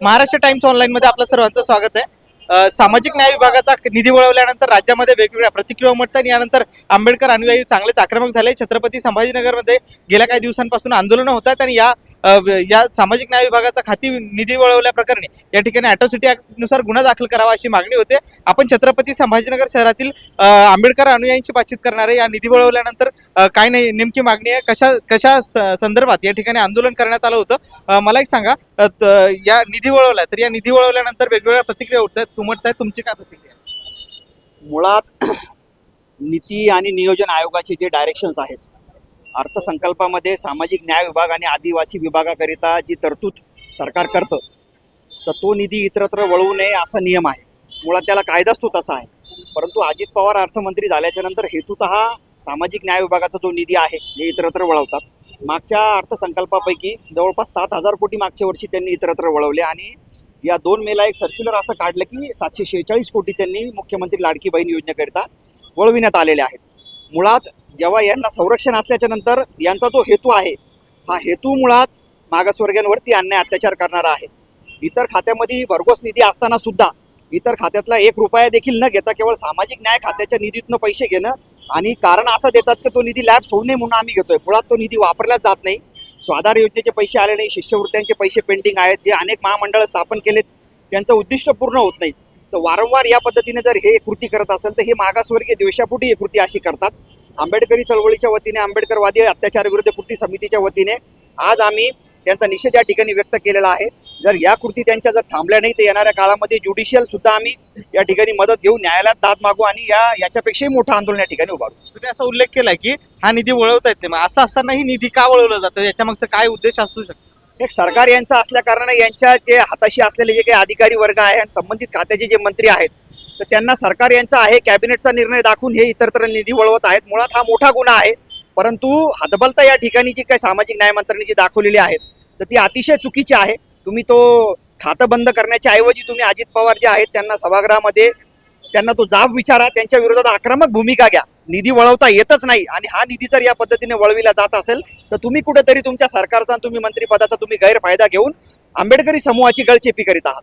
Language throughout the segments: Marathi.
महाराष्ट्र टाइम्स ऑनलाईन मध्ये आपलं सर्वांचं स्वागत आहे. सामाजिक न्याय विभागाचा निधी वळवल्यानंतर राज्यामध्ये वेगवेगळ्या प्रतिक्रिया उमटतात आणि यानंतर आंबेडकर अनुयायी चांगलेच आक्रमक झाले. छत्रपती संभाजीनगरमध्ये गेल्या काही दिवसांपासून आंदोलनं होत आहेत आणि या या सामाजिक न्याय विभागाचा खाती निधी वळवल्या प्रकरणी या ठिकाणी अॅट्रॉसिटी नुसार गुन्हा दाखल करावा अशी मागणी होते. आपण छत्रपती संभाजीनगर शहरातील आंबेडकर अनुयायींची बातचीत करणारे या निधी वळवल्यानंतर काय नाही नेमकी मागणी आहे. कशा कशा स- संदर्भात या ठिकाणी आंदोलन करण्यात आलं होतं? मला एक सांगा या निधी वळवला तर या निधी वळवल्यानंतर वेगवेगळ्या प्रतिक्रिया उठतात. तुमटत आहेत तुमची काय प्रतिक्रिया? मुळात नीती आणि नियोजन आयोगाचे जे डायरेक्शन्स आहेत अर्थसंकल्पामध्ये सामाजिक न्याय विभाग आणि आदिवासी विभागाकरिता जी तरतूद सरकार करतं तर तो निधी इतरत्र वळवू नये असा नियम आहे. मुळात त्याला कायदाच तो तसा आहे. परंतु अजित पवार अर्थमंत्री झाल्याच्यानंतर हेतुत सामाजिक न्याय विभागाचा जो निधी आहे जे इतरत्र वळवतात. मागच्या अर्थसंकल्पापैकी जवळपास सात हजार कोटी मागच्या वर्षी त्यांनी इतरत्र वळवले आणि या दोन मेला एक सर्क्युलर असं काढलं की सातशे शेहेचाळीस कोटी त्यांनी मुख्यमंत्री लाडकी बहीण योजनेकरिता वळविण्यात आलेले आहेत. मुळात जेव्हा यांना संरक्षण असल्याच्या नंतर यांचा जो हेतू आहे हा हेतू मुळात मागासवर्गीयांवरती अन्याय अत्याचार करणारा आहे. इतर खात्यामध्ये भरघोस निधी असताना सुद्धा इतर खात्यातला एक रुपया देखील न घेता केवळ सामाजिक न्याय खात्याच्या निधीतनं पैसे घेणं आणि कारण असं देतात की तो निधी लॅब्स होऊ नये म्हणून आम्ही घेतोय. मुळात तो निधी वापरलाच जात नाही. स्वाधार योजनेचे पैसे आले नाही शिष्यवृत्त्यांचे पैसे पेंडिंग आहेत जे अनेक महामंडळ स्थापन केलेत त्यांचं उद्दिष्ट पूर्ण होत नाही. तर वारंवार या पद्धतीने जर हे कृती करत असेल तर हे मागासवर्गीय द्वेषापोटी ही कृती अशी करतात. आंबेडकरी चळवळीच्या वतीने आंबेडकरवादी अत्याचार विरुद्ध कृती समितीच्या वतीने आज आम्ही त्यांचा निषेध या ठिकाणी व्यक्त केलेला आहे. जर या कृती त्यांच्या जर थांबल्या नाही तर येणाऱ्या काळामध्ये ज्युडिशियल सुद्धा आम्ही या ठिकाणी मदत घेऊ न्यायालयात दाद मागू आणि या याच्यापेक्षाही मोठं आंदोलन या ठिकाणी उभारू. तुम्ही असा उल्लेख केलाय की हा निधी वळवता येत नाही. मग असं असताना ही निधी का वळवला जातं? याच्या मागचा काय उद्देश असू शकतो? एक सरकार यांचं असल्या कारणाने यांच्या जे हाताशी असलेले जे काही अधिकारी वर्ग आहे आणि संबंधित खात्याचे जे मंत्री आहेत तर त्यांना सरकार यांचा आहे कॅबिनेटचा निर्णय दाखवून हे इतरत्र निधी वळवत आहेत. मुळात हा मोठा गुन्हा आहे परंतु हतबलता या ठिकाणी जी काही सामाजिक न्याय मंत्र्यांनी जी दाखवलेली आहेत तर ती अतिशय चुकीची आहे. तुम्ही तो खातं बंद करण्याच्या ऐवजी तुम्ही अजित पवार जे आहेत त्यांना सभागृहामध्ये त्यांना तो जाब विचारा त्यांच्या विरोधात आक्रमक भूमिका घ्या. निधी वळवता येतच नाही आणि हा निधी जर या पद्धतीने वळविला जात असेल तर तुम्ही कुठेतरी तुमच्या सरकारचा आणि तुम्ही मंत्रिपदाचा तुम्ही गैरफायदा घेऊन आंबेडकरी समूहाची गळचेपी करीत आहात.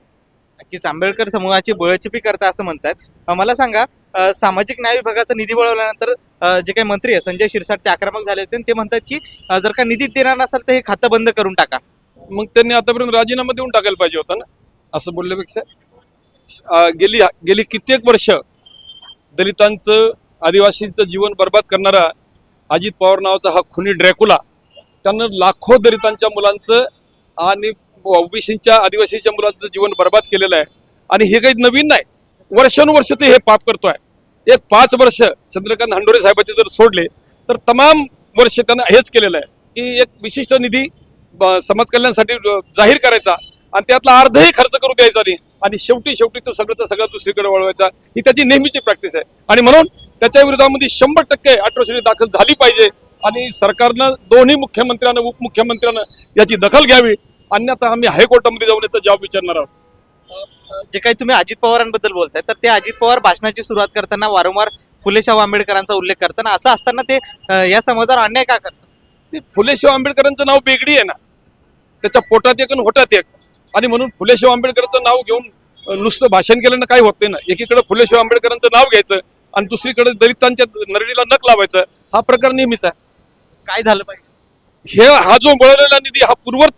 नक्कीच आंबेडकर समूहाची बळचेपी करता असं म्हणतात. मला सांगा सामाजिक न्याय विभागाचा निधी वळवल्यानंतर जे काही मंत्री आहे संजय शिरसाट ते आक्रमक झाले होते आणि ते म्हणतात की जर का निधी देणार नसाल तर हे खातं बंद करून टाका. मग त्यांनी आतापर्यंत राजीनामा देऊन टाकायला पाहिजे होता ना? असं बोलल्यापेक्षा. गेली गेली कित्येक वर्ष दलितांचं आदिवासींचं जीवन बर्बाद करणारा अजित पवार नावाचा हा खुनी ड्रॅकुला त्यानं लाखो दलितांच्या मुलांचं आणि ओबीसीच्या आदिवासीच्या मुलांचं जीवन बर्बाद केलेलं आहे. आणि हे काही नवीन नाही. वर्षानुवर्ष ते हे पाप करतोय. एक पाच वर्ष चंद्रकांत हंडोरे साहेबांचे जर सोडले तर तमाम वर्ष त्यांना हेच केलेलं आहे. की एक विशिष्ट निधी समाज कल्याणासाठी जाहीर करायचा आणि त्यातला अर्धही खर्च करू द्यायचा नाही. आणि शेवटी शेवटी तो सगळं सगळं दुसरीकडे वळवायचा. ही त्याची नेहमीची प्रॅक्टिस आहे. आणि म्हणून त्याच्या विरोधामध्ये शंभर टक्के अट्रॉसिटी दाखल झाली पाहिजे. आणि सरकारनं दोन्ही मुख्यमंत्र्यांना उपमुख्यमंत्र्यांना याची दखल घ्यावी. अन्यथा आम्ही हायकोर्टामध्ये जाऊन याचा जबाब विचारणार आहोत. जे काही तुम्ही अजित पवारांबद्दल बोलताय तर ते अजित पवार भाषणाची सुरुवात करताना वारंवार फुले शाहू आंबेडकरांचा उल्लेख करताना असं असताना ते या समाजावर अन्याय का करतात? ते फुलेशिव आंबेडकरांचं नाव बेगडी आहे ना. त्याच्या पोटात एक आणि होटात एक. आणि म्हणून फुलेशिव आंबेडकरचं नाव घेऊन नुसतं भाषण केल्यानं काय होत नाही ना. एकीकडे फुलेशिव आंबेडकरांचं नाव घ्यायचं आणि दुसरीकडे दलितांच्या नरडीला नक लावायचं. हा प्रकार नेहमीच आहे. काय झालं पाहिजे? हे हा जो वळवलेला निधी हा पूर्वर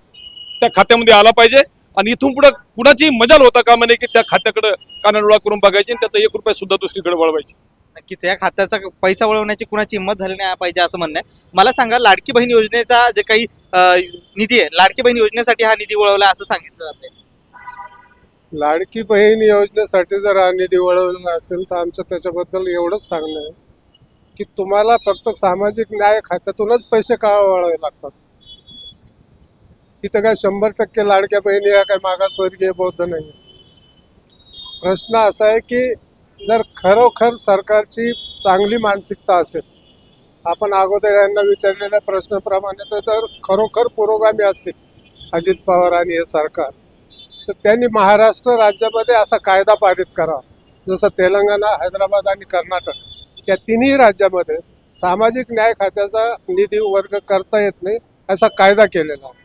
त्या खात्यामध्ये आला पाहिजे आणि इथून पुढे कुणाची मजाल होता कामा नये की त्या खात्याकडे कानाडोळा करून बघायची आणि त्याचा एक रुपया सुद्धा दुसरीकडे वळवायची. नक्कीच या खात्याचा पैसा वळवण्याची कुणाची हिंमत झाली नाही पाहिजे असं म्हणणं आहे. मला सांगा लाडकी बहीण योजनेचा जे काही निधी आहे लाडकी बहीण योजनेसाठी हा निधी वळवला असं सांगितलं जाते लाडकी बहीण योजनेसाठी जर हा निधी वळवला असेल तर आमचं त्याच्याबद्दल एवढंच सांगणं आहे की तुम्हाला फक्त सामाजिक न्याय खात्यातूनच पैसे का वळावे लागतात. इथं काय शंभर टक्के लाडक्या बहिणी या काय मागासवर्गीय बौद्ध नाही प्रश्न असा आहे की जर खरोखर सरकारची चांगली मानसिकता असेल आपण अगोदर यांना विचारलेल्या प्रश्नाप्रमाणे तर खरोखर पुरोगामी असतील अजित पवार आणि हे सरकार. तर त्यांनी महाराष्ट्र राज्यामध्ये असा कायदा पारित करावा. जसं तेलंगणा हैदराबाद आणि कर्नाटक या तिन्ही राज्यामध्ये सामाजिक न्याय खात्याचा निधी वर्ग करता येत नाही असा कायदा केलेला आहे.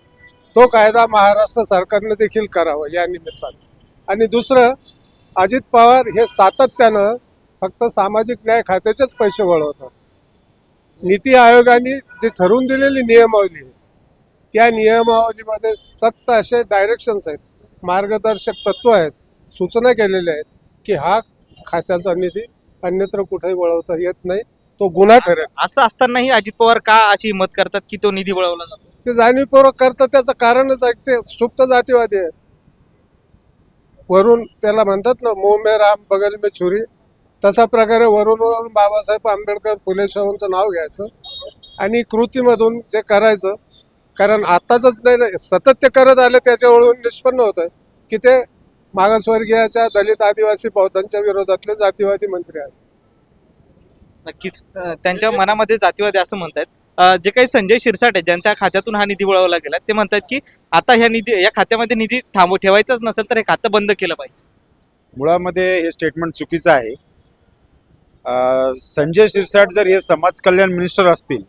तो कायदा महाराष्ट्र सरकारने देखील करावा या निमित्ताने. आणि दुसरं अजित पवार हे सातत्यानं फक्त सामाजिक न्याय खात्याचेच पैसे वळवतात. नीती आयोगाने जी ठरवून दिलेली नियमावली त्या नियमावलीमध्ये सक्त असे डायरेक्शन्स आहेत मार्गदर्शक तत्व आहेत सूचना केलेल्या आहेत की हा खात्याचा निधी अन्यत्र कुठेही वळवता येत नाही तो गुन्हा ठरेल. असं असतानाही अजित पवार का अशी हिंमत करतात की तो निधी वळवला जातो? ते जाणीवपूर्वक करतात त्याचं कारणच आहे ते सुप्त जातीवादी आहेत. वरून त्याला म्हणतात ना मोह मे राम बगल मे छुरी. तसा प्रकारे वरून वरून बाबासाहेब आंबेडकर फुले शाहूंचं नाव घ्यायचं आणि कृतीमधून जे करायचं कारण आत्ताच नाही सतत ते करत आले त्याच्यावरून निष्पन्न होतं की ते मागासवर्गीयाच्या दलित आदिवासी बौद्धांच्या विरोधातले जातीवादी मंत्री आहेत. नक्कीच. त्यांच्या मनामध्ये जातीवादी असं म्हणतात जे काही संजय शिरसाट आहेत ज्यांच्या खात्यातून हा निधी वळवला गेला ते म्हणतात की आता ह्या निधी या खात्यामध्ये निधी थांबव ठेवायचाच नसेल तर हे खातं बंद केलं पाहिजे. मुळामध्ये हे स्टेटमेंट चुकीचं आहे. संजय शिरसाट जर हे समाज कल्याण मिनिस्टर असतील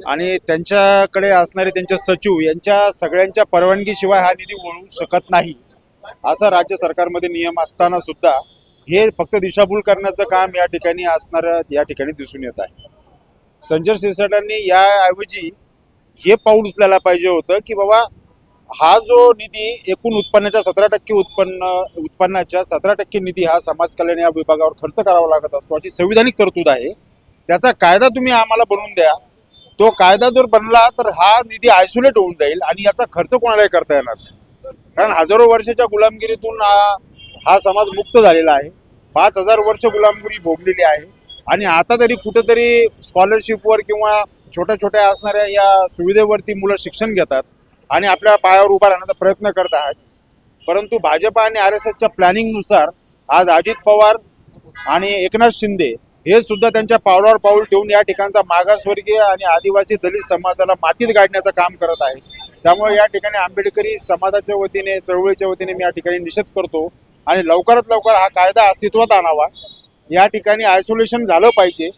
आणि त्यांच्याकडे असणारे त्यांचे सचिव यांच्या सगळ्यांच्या परवानगीशिवाय हा निधी वळू शकत नाही असा राज्य सरकारमध्ये नियम असताना सुद्धा हे फक्त दिशाभूल करण्याचं काम या ठिकाणी असणारं या ठिकाणी दिसून येत आहे. संजय सिरसाटांनी याऐवजी हे पाऊल उचलायला पाहिजे होतं की बाबा हा जो निधी एकूण उत्पन्नाच्या सतरा टक्के उत्पन्न उत्पन्नाच्या सतरा टक्के निधी हा समाज कल्याण या विभागावर खर्च करावा लागत असतो अशी संविधानिक तरतूद आहे. त्याचा कायदा तुम्ही आम्हाला बनवून द्या. तो कायदा जर बनला तर हा निधी आयसोलेट होऊन जाईल आणि याचा खर्च कोणालाही करता येणार नाही. कारण हजारो वर्षाच्या गुलामगिरीतून हा हा समाज मुक्त झालेला आहे. पाच हजार वर्ष गुलामगिरी भोगलेली आहे. आणि आता तरी कुठंतरी स्कॉलरशिपवर किंवा छोट्या छोट्या असणाऱ्या या सुविधेवरती मुलं शिक्षण घेतात आणि आपल्या पायावर उभा राहण्याचा प्रयत्न करत आहेत. परंतु भाजप आणि आर एस एसच्या प्लॅनिंगनुसार आज अजित पवार आणि एकनाथ शिंदे हे सुद्धा त्यांच्या पावलावर पाऊल ठेवून या ठिकाणचा मागासवर्गीय आणि आदिवासी दलित समाजाला मातीत गाडण्याचं काम करत आहे त्यामुळे या ठिकाणी आंबेडकरी समाजाच्या वतीने चळवळीच्या वतीने मी या ठिकाणी निषेध करतो आणि लवकरात लवकर हा कायदा अस्तित्वात आणावा. या ठिकाणी आयसोलेशन झालं पाहिजे.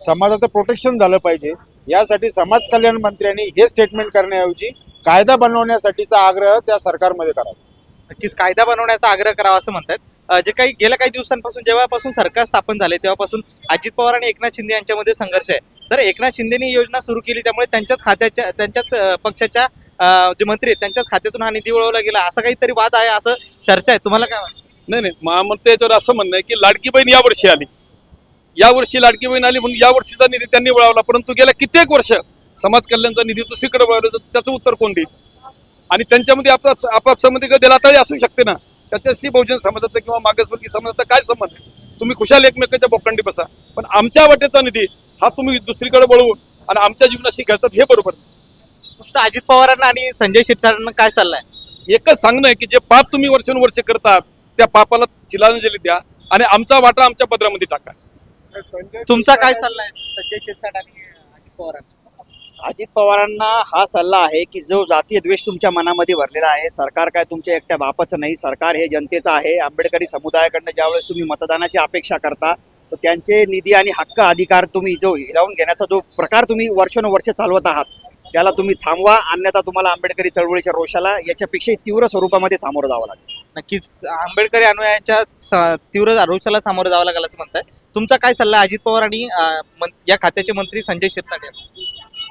समाजाचं प्रोटेक्शन झालं पाहिजे. यासाठी समाज कल्याण मंत्र्यांनी हे स्टेटमेंट करण्याऐवजी कायदा बनवण्यासाठीचा आग्रह त्या सरकारमध्ये करावा. नक्कीच कायदा बनवण्याचा आग्रह करावा असं म्हणतात. जे काही गेल्या काही दिवसांपासून जेव्हापासून सरकार स्थापन झाले तेव्हापासून अजित पवार आणि एकनाथ शिंदे यांच्यामध्ये संघर्ष आहे. तर एकनाथ शिंदेनी ही योजना सुरू केली त्यामुळे त्यांच्याच खात्याच्या त्यांच्याच पक्षाच्या जे मंत्री आहेत त्यांच्याच खात्यातून हा निधी वळवला गेला. असा काहीतरी वाद आहे असं चर्चा आहे. तुम्हाला काय वाटतं? नाही नाही महामंत्री याच्यावर असं म्हणणं आहे की लाडकी बहीण या वर्षी आली. या वर्षी लाडकी बहीण आली म्हणून या वर्षीचा निधी त्यांनी वळवला परंतु गेल्या कित्येक वर्ष समाज कल्याणचा निधी दुसरीकडे वळवला त्याचं उत्तर कोण देईल? आणि त्यांच्यामध्ये आपाप आपापसामध्ये कधी तळी असू शकते ना? त्याच्याशी बहुजन समाजाचा किंवा मागासवर्गीय समाजाचा काय संबंध आहे? तुम्ही खुशाल एकमेकाच्या बोकांडी बसा पण आमच्या वाटेचा निधी हा तुम्ही दुसरीकडे वळवून आणि आमच्या जीवनाशी खेळतात हे बरोबर. तुमचा अजित पवारांना आणि संजय शिरसाटांना काय आहे? एकच सांगणं आहे की जे पाप तुम्ही वर्षानुवर्ष करतात त्या पापाला शिलांजली द्या आणि आमचा वाटा आमच्या पदरामध्ये टाका. तुमचा काय सल्ला आहे? संजय शिरसाट आणि अजित पवारांना? अजित पवारांना हा सल्ला आहे की जो जातीय द्वेष तुमच्या मनामध्ये भरलेला आहे सरकार काय तुमच्या एकट्या बापाचं नाही सरकार हे जनतेचं आहे आंबेडकरी समुदायाकडनं ज्यावेळेस तुम्ही मतदानाची अपेक्षा करता तर त्यांचे निधी आणि हक्क अधिकार तुम्ही जो हिरावून घेण्याचा जो प्रकार तुम्ही वर्षानुवर्ष चालवत आहात त्याला तुम्ही थांबवा अन्यथा तुम्हाला आंबेडकरी चळवळीच्या रोषाला याच्यापेक्षा तीव्र स्वरूपामध्ये सामोरं जावं लागेल. नक्कीच आंबेडकरी अनुयायांच्या तीव्र आरोग्याला सामोरं जावं लागेल असं म्हणताय. तुमचा काय सल्ला अजित पवार आणि मं- या खात्याचे मंत्री संजय शिरसाट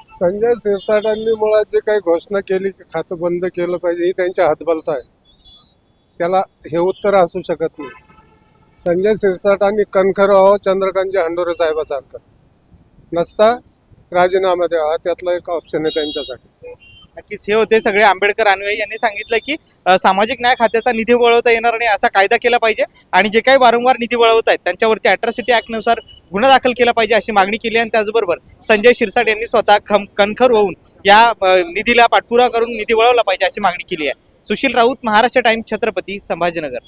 संजय शिरसाटांनी मुळात जे काही घोषणा केली की खातं बंद केलं पाहिजे ही त्यांच्या हातबलता आहे. त्याला हे उत्तर असू शकत नाही. संजय शिरसाटांनी कणखर व्हावं चंद्रकांतजी हंडोरे साहेबासारखं. नसता राजीनामा द्यावा त्यातला एक ऑप्शन आहे त्यांच्यासाठी. नक्कीच हे होते सगळे आंबेडकर अनुयायी. यांनी सांगितलं की सामाजिक न्याय खात्याचा निधी वळवता येणार नाही असा कायदा केला पाहिजे आणि जे काही वारंवार निधी वळवत आहेत त्यांच्यावरती अॅट्रॉसिटी ऍक्टनुसार गुन्हा दाखल केला पाहिजे अशी मागणी केली आणि त्याचबरोबर संजय शिरसाट यांनी स्वतः खम कणखर होऊन या निधीला पाठपुरा करून निधी वळवला पाहिजे अशी मागणी केली आहे. सुशील राऊत महाराष्ट्र टाइम्स छत्रपती संभाजीनगर.